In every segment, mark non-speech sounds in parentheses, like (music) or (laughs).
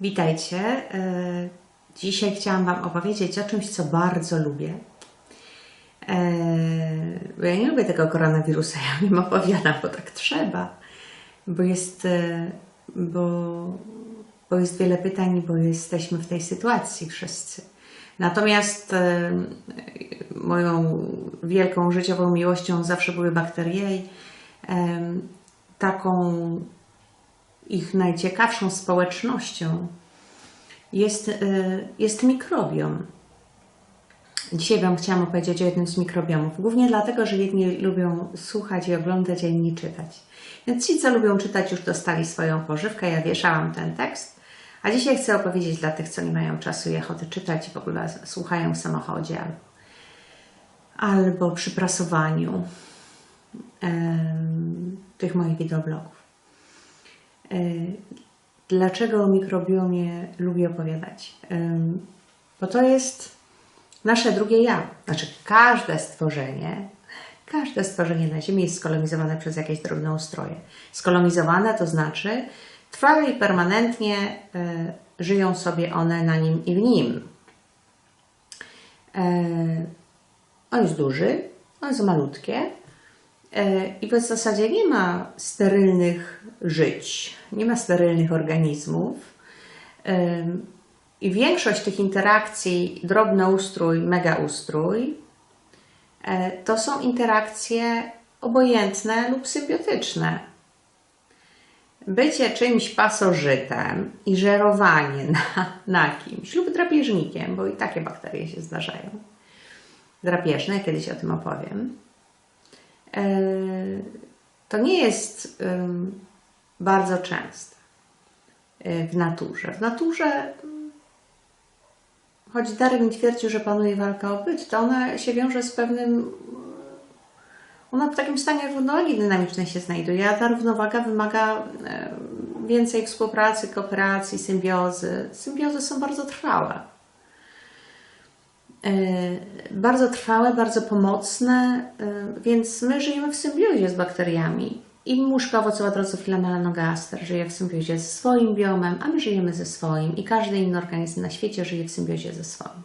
Witajcie. E, Dzisiaj chciałam Wam opowiedzieć o czymś, co bardzo lubię. E, Bo ja nie lubię tego koronawirusa, (laughs) ja o nim opowiadam, bo tak trzeba. Bo jest, e, bo, bo jest wiele pytań, bo jesteśmy w tej sytuacji wszyscy. Natomiast moją wielką życiową miłością zawsze były bakterie taką ich najciekawszą społecznością jest, y, jest mikrobiom. Dzisiaj Wam chciałam opowiedzieć o jednym z mikrobiomów. Głównie dlatego, że jedni lubią słuchać i oglądać, a inni czytać. Więc ci, co lubią czytać, już dostali swoją pożywkę. Ja wieszałam ten tekst. A dzisiaj chcę opowiedzieć dla tych, co nie mają czasu i ochoty czytać i w ogóle słuchają w samochodzie albo, przy prasowaniu tych moich wideoblogów. E, Dlaczego o mikrobiomie lubię opowiadać? Ym, Bo to jest nasze drugie ja. Znaczy, każde stworzenie, każde stworzenie na Ziemi jest skolonizowane przez jakieś drobne ustroje. Skolonizowane to znaczy trwale i permanentnie y, żyją sobie one na nim i w nim. E, on jest duży, on jest malutkie e, i w zasadzie nie ma sterylnych żyć, nie ma sterylnych organizmów. I większość tych interakcji, drobnoustrój, megaustrój, e, to są interakcje obojętne lub symbiotyczne. Bycie czymś pasożytem i żerowanie na, na kimś lub drapieżnikiem, bo i takie bakterie się zdarzają. Drapieżne, kiedyś o tym opowiem. E, To nie jest bardzo częste w naturze. W naturze, mm, choć Darwin twierdził, że panuje walka o byt, to ona się wiąże z pewnym. Ona w takim stanie równowagi dynamicznej się znajduje, a ta równowaga wymaga e, więcej współpracy, kooperacji, symbiozy. Symbiozy są bardzo trwałe. E, Bardzo trwałe, bardzo pomocne, e, więc my żyjemy w symbiozie z bakteriami. I muszka owocowa drozofila melanogaster żyje w symbiozie ze swoim biomem, a my żyjemy ze swoim i każdy inny organizm na świecie żyje w symbiozie ze swoim.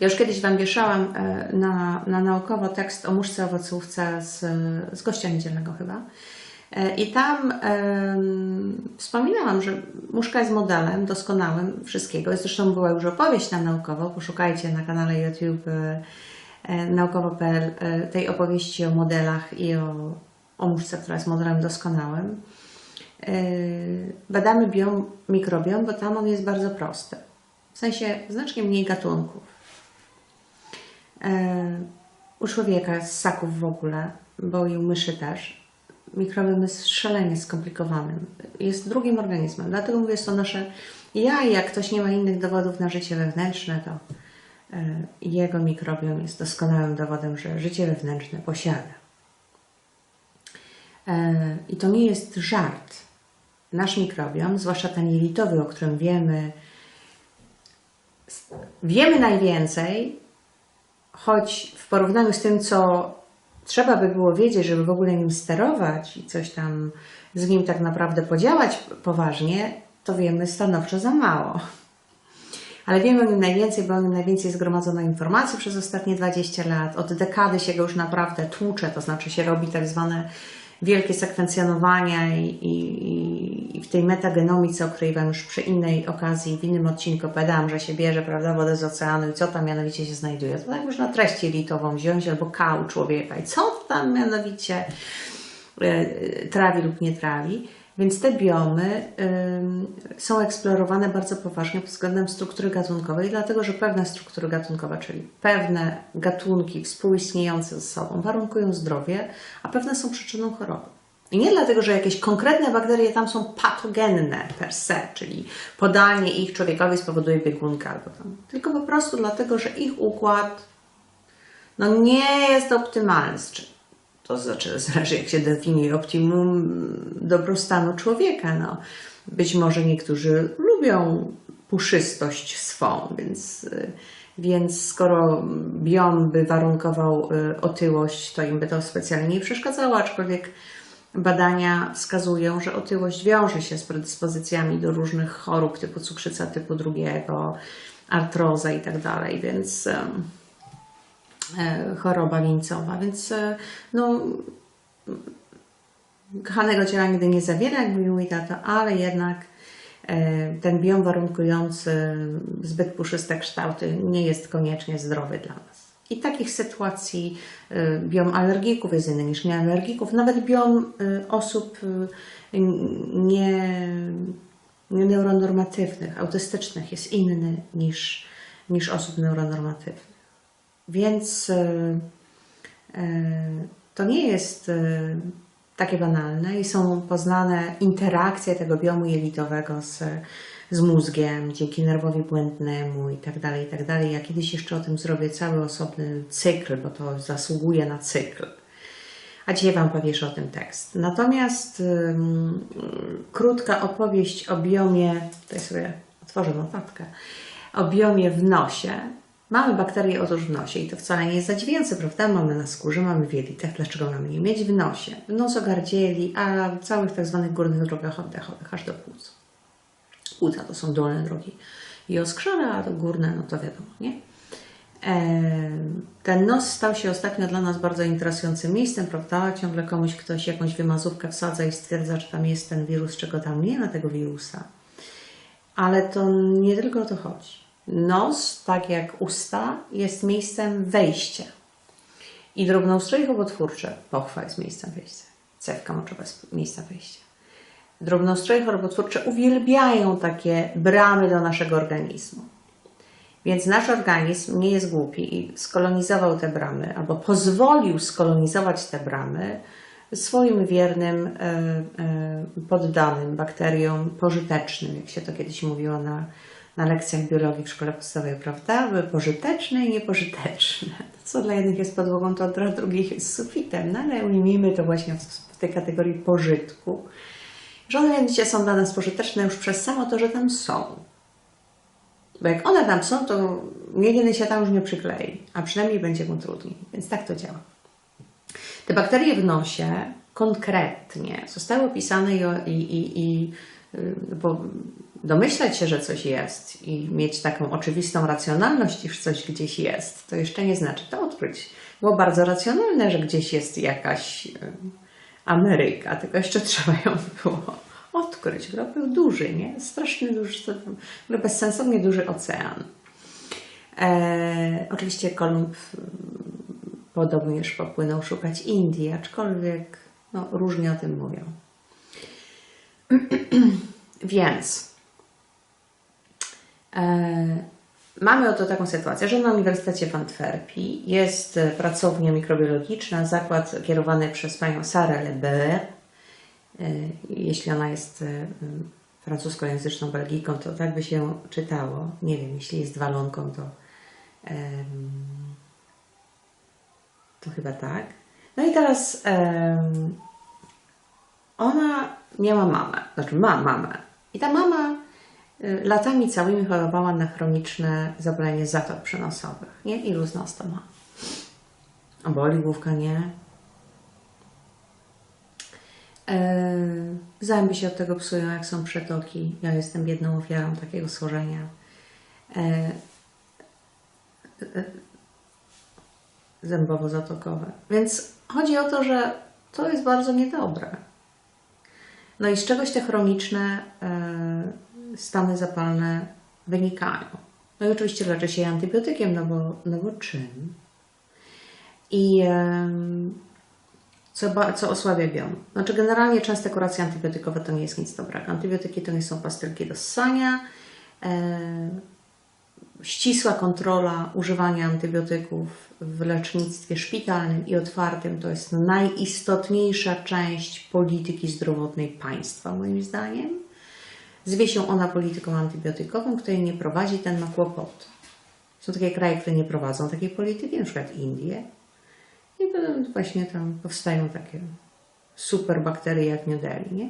Ja już kiedyś Wam wieszałam e, na, na naukowo tekst o muszce owocówce z, z gościa niedzielnego chyba. E, I tam wspominałam, że muszka jest modelem doskonałym wszystkiego. Zresztą była już opowieść na naukowo. Poszukajcie na kanale YouTube e, naukowo.pl tej opowieści o modelach i o, o muszce, która jest modelem doskonałym. E, Badamy biom, mikrobiom, bo tam on jest bardzo prosty. W sensie znacznie mniej gatunków. E, U człowieka z ssaków w ogóle, bo i u myszy też. Mikrobiom jest szalenie skomplikowanym. Jest drugim organizmem. Dlatego mówię, jest to nasze ja jak ktoś nie ma innych dowodów na życie wewnętrzne, to e, jego mikrobiom jest doskonałym dowodem, że życie wewnętrzne posiada. E, I to nie jest żart. Nasz mikrobiom, zwłaszcza ten jelitowy, o którym wiemy, wiemy najwięcej, choć w porównaniu z tym, co trzeba by było wiedzieć, żeby w ogóle nim sterować i coś tam z nim tak naprawdę podziałać poważnie, to wiemy stanowczo za mało. Ale wiemy o nim najwięcej, bo o nim najwięcej zgromadzono informacji przez ostatnie 20 lat. Od dekady się go już naprawdę tłucze, to znaczy się robi tak zwane wielkie sekwencjonowania i, i, i w tej metagenomice, o której Wam już przy innej okazji, w innym odcinku opowiadałam, że się bierze prawda, wodę z oceanu i co tam mianowicie się znajduje. To tak można treść jelitową wziąć albo kał człowieka i co tam mianowicie e, trawi lub nie trawi. Więc te biomy ym, są eksplorowane bardzo poważnie pod względem struktury gatunkowej, dlatego że pewne struktury gatunkowe, czyli pewne gatunki współistniejące ze sobą, warunkują zdrowie, a pewne są przyczyną choroby. I nie dlatego, że jakieś konkretne bakterie tam są patogenne per se, czyli podanie ich człowiekowi spowoduje biegunkę albo tam, tylko po prostu dlatego, że ich układ no nie jest optymalny. z To znaczy, (laughs) zależy jak się definiuje optimum dobrostanu człowieka. No, być może niektórzy lubią puszystość swą, więc, y, więc skoro biom by warunkował y, otyłość, to im by to specjalnie nie przeszkadzało, aczkolwiek badania wskazują, że otyłość wiąże się z predyspozycjami do różnych chorób typu cukrzyca typu drugiego, artroza i tak więc choroba wieńcowa, więc e, no kochanego ciała nigdy nie zawiera, jak mówił mój tata, ale jednak e, ten biom warunkujący zbyt puszyste kształty nie jest koniecznie zdrowy dla nas. I takich sytuacji e, biom alergików jest inny niż niealergików, nawet biom e, osób e, nie, nie neuronormatywnych, autystycznych jest inny niż, niż osób neuronormatywnych. Więc e, e, to nie jest e, takie banalne i są poznane interakcje tego biomu jelitowego z, z mózgiem dzięki nerwowi błędnemu i tak dalej, i tak. Ja kiedyś jeszcze o tym zrobię cały osobny cykl, bo to zasługuje na cykl. A dzisiaj Wam powieszę o tym tekst. Natomiast ym, krótka opowieść o biomie, tutaj sobie otworzę notatkę, o biomie w nosie. Mamy bakterie otóż w nosie i to wcale nie jest zadziwiające, prawda? Mamy na skórze, mamy w jelitach. Dlaczego mamy je mieć w nosie? W nosogardzieli, a w całych tak zwanych górnych drogach oddechowych, aż do płuc. Płuca to są dolne drogi i oskrzone, a to górne, no to wiadomo, nie? Ten nos stał się ostatnio dla nas bardzo interesującym miejscem, prawda? Ciągle komuś ktoś jakąś wymazówkę wsadza i stwierdza, że tam jest ten wirus, czego tam nie ma tego wirusa. Ale to nie tylko o to chodzi. Nos, tak jak usta, jest miejscem wejścia. I drobnoustroje chorobotwórcze, pochwa jest miejscem wejścia. Cewka moczowa jest miejscem wejścia. Drobnoustroje chorobotwórcze uwielbiają takie bramy do naszego organizmu. Więc nasz organizm nie jest głupi i skolonizował te bramy, albo pozwolił skolonizować te bramy swoim wiernym e, e, poddanym, bakteriom pożytecznym, jak się to kiedyś mówiło na, na lekcjach biologii w szkole podstawowej, prawda? Były pożyteczne i niepożyteczne. (laughs) Co dla jednych jest podłogą, to dla drugich jest sufitem, no ale ujmijmy to właśnie w, tej kategorii pożytku. Że one mianowicie są dla nas pożyteczne już przez samo to, że tam są. Bo jak one tam są, to niekiedy się tam już nie przyklei, a przynajmniej będzie mu trudniej. Więc tak to działa. Te bakterie w nosie konkretnie zostały opisane i, i, i, i bo domyślać się, że coś jest i mieć taką oczywistą racjonalność, iż coś gdzieś jest, to jeszcze nie znaczy to odkryć. Było bardzo racjonalne, że gdzieś jest jakaś y, Ameryka, tylko jeszcze (laughs) trzeba ją było odkryć. Był duży, nie? Strasznie duży, bezsensownie duży ocean. E, oczywiście Kolumb podobnież popłynął szukać Indii, aczkolwiek no, różnie o tym mówią. (clears throat) Więc e, mamy oto taką sytuację, że na Uniwersytecie w Antwerpii jest e, pracownia mikrobiologiczna, zakład kierowany przez panią Sarę Leber. E, jeśli ona jest e, francuskojęzyczną Belgijką, to tak by się czytało. Nie wiem, jeśli jest walonką, to to chyba tak. No i teraz ona miała mamę, znaczy ma mamę. I ta mama y, latami całymi chorowała na chroniczne zapalenie zator przenosowych, nie? I luznost ma. A boli główka, nie? E, Zęby się od tego psują, jak są przetoki. Ja jestem biedną ofiarą takiego schorzenia. E, zębowo-zatokowe. Więc chodzi o to, że to jest bardzo niedobre. No i z czegoś te chroniczne e, stany zapalne wynikają. No i oczywiście leczy się antybiotykiem, no bo, no bo czym? I co, co osłabia biom? Znaczy generalnie częste kuracje antybiotykowe to nie jest nic dobrego. Antybiotyki to nie są pastylki do ssania. Ścisła kontrola używania antybiotyków w lecznictwie szpitalnym i otwartym to jest najistotniejsza część polityki zdrowotnej państwa, moim zdaniem. Zwie się ona polityką antybiotykową, której nie prowadzi, ten ma kłopot. Są takie kraje, które nie prowadzą takiej polityki, na przykład Indie. I potem właśnie tam powstają takie super bakterie jak New Delhi, nie?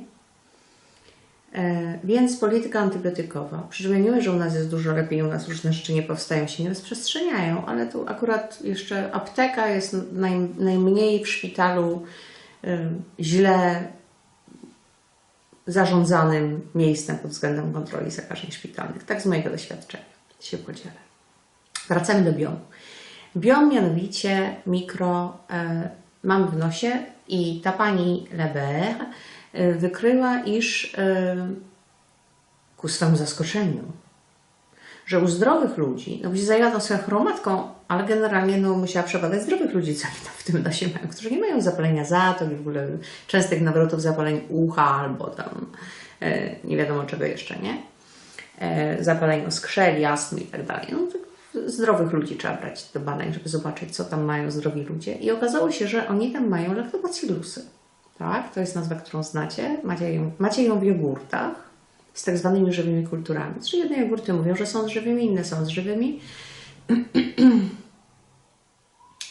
E, Więc polityka antybiotykowa. Przy czym ja nie mówię, że u nas jest dużo lepiej, u nas różne rzeczy nie powstają, się nie rozprzestrzeniają, ale tu akurat jeszcze apteka jest naj, najmniej w szpitalu y, źle zarządzanym miejscem pod względem kontroli zakażeń szpitalnych. Tak z mojego doświadczenia się podzielę. Wracamy do biomu. Biom mianowicie mikro e, mam w nosie i ta pani Leber e, wykryła, iż e, ku swemu zaskoczeniu, że u zdrowych ludzi, no gdzie zajadła swoją chromatką, ale generalnie no, musiała przebadać zdrowych ludzi, co oni tam w tym nosie mają, którzy nie mają zapalenia zatok i w ogóle częstych nawrotów zapaleń ucha albo tam e, nie wiadomo czego jeszcze, nie? E, zapaleń skrzeli, astmy i tak dalej. No, zdrowych ludzi trzeba brać do badań, żeby zobaczyć, co tam mają zdrowi ludzie. I okazało się, że oni tam mają laktobacillusy. Tak? To jest nazwa, którą znacie. Macie ją, macie ją w jogurtach z tak zwanymi żywymi kulturami. Czyli jedne jogurty mówią, że są z żywymi, inne są z żywymi. (clears throat)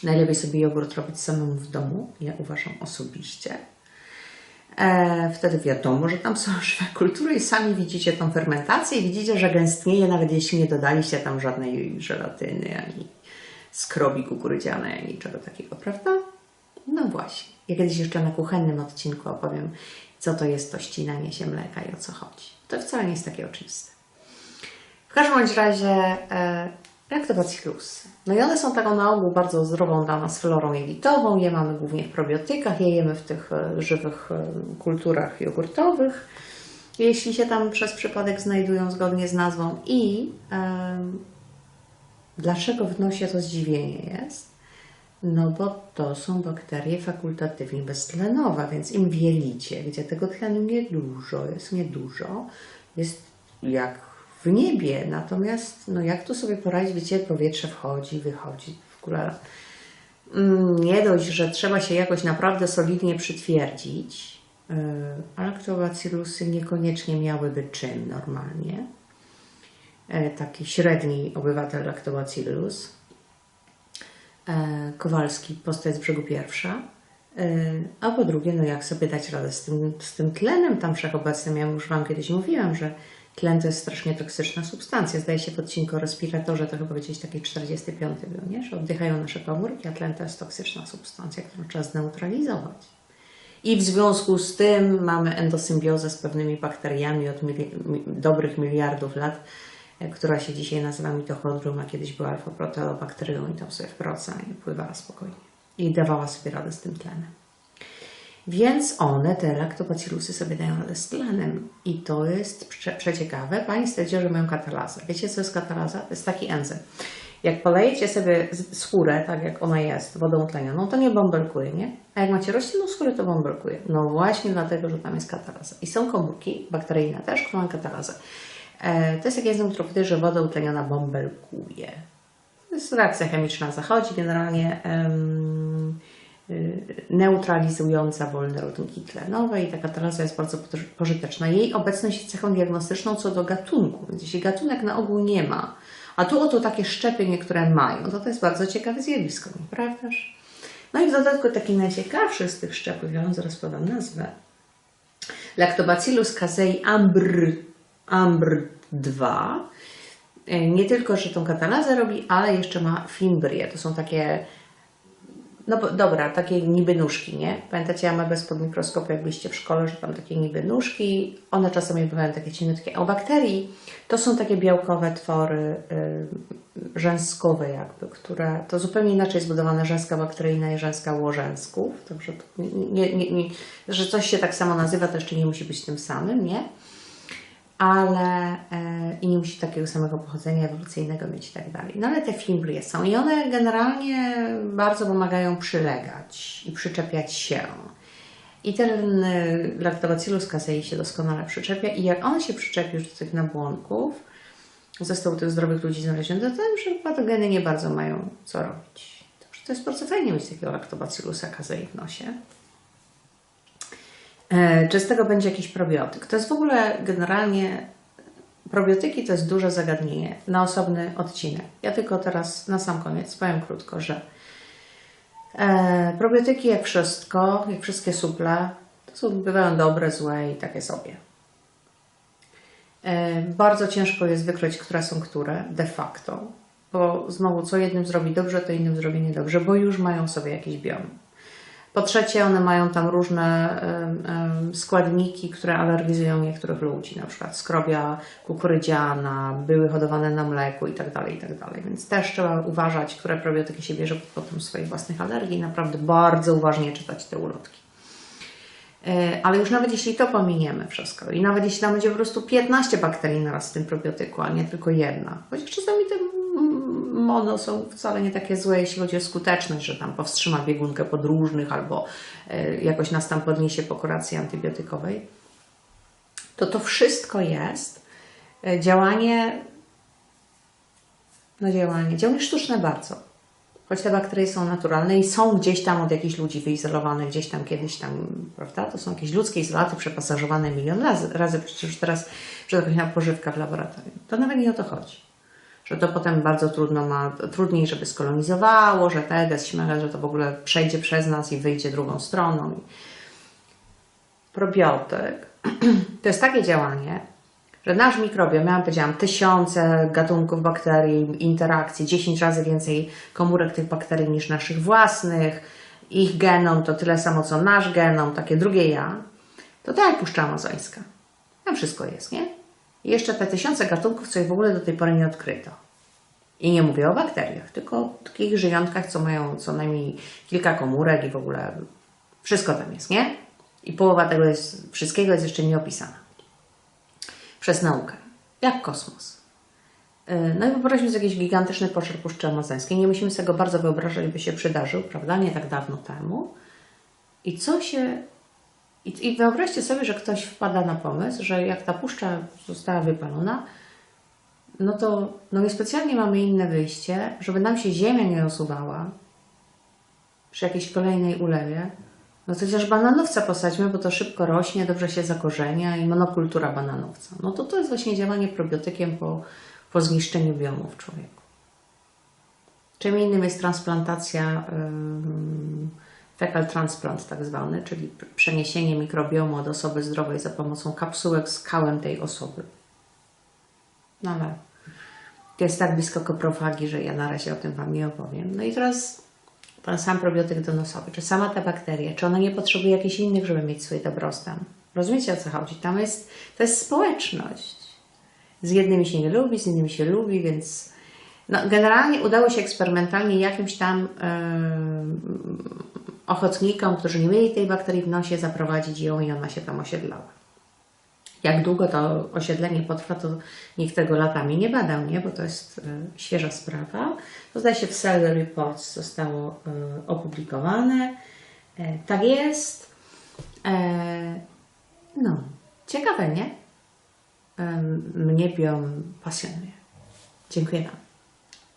Najlepiej sobie jogurt robić samemu w domu, ja uważam osobiście. E, wtedy wiadomo, że tam są (laughs) żywe kultury i sami widzicie tą fermentację i widzicie, że gęstnieje, nawet jeśli nie dodaliście tam żadnej żelatyny, ani skrobi kukurydzianej, ani niczego takiego, prawda? No właśnie. Ja kiedyś jeszcze na kuchennym odcinku opowiem, co to jest to ścinanie się mleka i o co chodzi. To wcale nie jest takie oczywiste. W każdym bądź razie e, laktobacillusy. No i one są taką na ogół bardzo zdrową dla nas florą jelitową. Je mamy głównie w probiotykach, je jemy w tych e, żywych e, kulturach jogurtowych, jeśli się tam przez przypadek znajdują zgodnie z nazwą. I e, dlaczego w to zdziwienie jest? No bo to są bakterie fakultatywnie beztlenowe, więc im wielicie, gdzie tego tlenu niedużo jest, niedużo, jest jak w niebie. Natomiast no jak tu sobie poradzić, wiecie, powietrze wchodzi, wychodzi w ogóle. mm, Nie dość, że trzeba się jakoś naprawdę solidnie przytwierdzić, a laktobacillusy niekoniecznie miałyby czym normalnie. E, Taki średni obywatel laktobacillus. E, Kowalski, postać z brzegu pierwsza. E, A po drugie, no jak sobie dać radę z tym, z tym tlenem tam wszechobecnym? Ja już Wam kiedyś mówiłam, że tlen to jest strasznie toksyczna substancja. Zdaje się w odcinku o respiratorze, to chyba gdzieś taki 45 był, nie? Że oddychają nasze komórki, a tlen to jest toksyczna substancja, którą trzeba zneutralizować. I w związku z tym mamy endosymbiozę z pewnymi bakteriami od mili- mi- dobrych miliardów lat, która się dzisiaj nazywa mitochondrium, a kiedyś była alfa-proteobakterią i tam sobie w proca i pływała spokojnie. I dawała sobie radę z tym tlenem. Więc one, te laktobacillusy sobie dają radę z tlenem. I to jest prze, przeciekawe. Pani stwierdziła, że mają katalazę. Wiecie, co jest katalaza? To jest taki enzym. Jak polejecie sobie skórę, tak jak ona jest, wodą tlenioną, to nie bąbelkuje, nie? A jak macie roślinną skórę, to bąbelkuje. No właśnie dlatego, że tam jest katalaza. I są komórki bakteryjne też, które mają katalazę. E, to jest taki enzym, który że woda utleniona bąbelkuje. To jest reakcja chemiczna zachodzi, generalnie y, neutralizująca wolne ładunki tlenowe i ta katalaza jest bardzo poży- pożyteczna. Jej obecność jest cechą diagnostyczną co do gatunku, więc jeśli gatunek na ogół nie ma, a tu oto takie szczepy niektóre mają, to to jest bardzo ciekawe zjawisko, nieprawdaż? No i w dodatku taki najciekawszy z tych szczepów, ja wam zaraz podam nazwę, Lactobacillus casei ambr, ambr 2 E, nie tylko, że tą katalazę robi, ale jeszcze ma fimbrię. To są takie, no dobra, takie niby nóżki, nie? Pamiętacie amebę pod mikroskopem, jak byliście w szkole, że tam takie niby nóżki, one czasami bywają takie cieniutkie. A bakterii to są takie białkowe twory y, rzęskowe jakby, które, to zupełnie inaczej jest zbudowana rzęska bakteryjna i rzęska łożęsków. Także nie, nie, nie, że coś się tak samo nazywa, to jeszcze nie musi być tym samym, nie? Ale e, i nie musi takiego samego pochodzenia ewolucyjnego mieć i tak dalej. No ale te fimbrie są i one generalnie bardzo pomagają przylegać i przyczepiać się. I ten e, Lactobacillus casei się doskonale przyczepia i jak on się przyczepi już do tych nabłonków, został tych zdrowych ludzi znaleziony, to że patogeny nie bardzo mają co robić. To jest bardzo fajnie mieć takiego Lactobacillusa casei w nosie. E, Czy z tego będzie jakiś probiotyk? To jest w ogóle generalnie probiotyki to jest duże zagadnienie na osobny odcinek. Ja tylko teraz na sam koniec powiem krótko, że e, probiotyki jak wszystko, jak wszystkie suple, to są, bywają dobre, złe i takie sobie. E, Bardzo ciężko jest wykryć, które są które de facto, bo znowu co jednym zrobi dobrze, to innym zrobi niedobrze, bo już mają sobie jakiś biom. Po trzecie, one mają tam różne składniki, które alergizują niektórych ludzi, na przykład skrobia kukurydziana, były hodowane na mleku i tak dalej, i tak. Więc też trzeba uważać, które probiotyki się bierze pod kątem swoich własnych alergii. Naprawdę bardzo uważnie czytać te ulotki. E, Ale już nawet jeśli to pominiemy wszystko i nawet jeśli tam będzie po prostu 15 bakterii naraz w tym probiotyku, a nie tylko jedna, chociaż czasami mono są wcale nie takie złe, jeśli chodzi o skuteczność, że tam powstrzyma biegunkę podróżnych albo e, jakoś nas tam podniesie po kuracji antybiotykowej, to to wszystko jest e, działanie, no działanie, działanie sztuczne bardzo. Choć te bakterie są naturalne i są gdzieś tam od jakichś ludzi wyizolowane, gdzieś tam kiedyś tam, prawda? To są jakieś ludzkie izolaty przepasażowane milion razy, razy przecież teraz, że tak powiem, pożywka w laboratorium. To nawet nie o to chodzi. Że to potem bardzo trudno ma, trudniej, żeby skolonizowało, że teges, śmele, że to w ogóle przejdzie przez nas i wyjdzie drugą stroną. Probiotyk (clears throat) to jest takie działanie, że nasz mikrobiom, ja powiedziałam, tysiące gatunków bakterii, interakcji, 10 razy więcej komórek tych bakterii niż naszych własnych, ich genom to tyle samo co nasz genom, takie drugie ja, to tak jak puszcza amazońska. Tam wszystko jest, nie? Jeszcze te tysiące gatunków, co ich w ogóle do tej pory nie odkryto. I nie mówię o bakteriach, tylko o takich żyjątkach, co mają co najmniej kilka komórek i w ogóle wszystko tam jest, nie? I połowa tego jest, wszystkiego jest jeszcze nieopisana przez naukę, jak kosmos. Yy, No i wyobraźmy sobie jakiś gigantyczny pożar Puszczy Amazońskiej. Nie musimy sobie go bardzo wyobrażać, by się przydarzył, prawda? Nie tak dawno temu. I co się... I, I wyobraźcie sobie, że ktoś wpada na pomysł, że jak ta puszcza została wypalona, no to no my specjalnie mamy inne wyjście, żeby nam się ziemia nie osuwała przy jakiejś kolejnej ulewie, no chociaż bananowca posadźmy, bo to szybko rośnie, dobrze się zakorzenia i monokultura bananowca. No to to jest właśnie działanie probiotykiem po, po zniszczeniu biomu w człowieku. Czym innym jest transplantacja, ym, fecal transplant tak zwany, czyli przeniesienie mikrobiomu od osoby zdrowej za pomocą kapsułek z kałem tej osoby. No ale to jest tak blisko koprofagi, że ja na razie o tym Wam nie opowiem. No i teraz ten sam probiotyk donosowy, czy sama ta bakteria, czy ona nie potrzebuje jakichś innych, żeby mieć swój dobrostan. Rozumiecie o co chodzi? Tam jest, to jest społeczność. Z jednymi się nie lubi, z innymi się lubi, więc no, generalnie udało się eksperymentalnie jakimś tam em, ochotnikom, którzy nie mieli tej bakterii w nosie, zaprowadzić ją i ona się tam osiedlała. Jak długo to osiedlenie potrwa, to nikt tego latami nie badał, nie? bo to jest e, świeża sprawa. To zdaje się w Cell Reports zostało e, opublikowane. E, tak jest. No, ciekawe, nie? Mnie biom pasjonuje. Dziękuję Wam.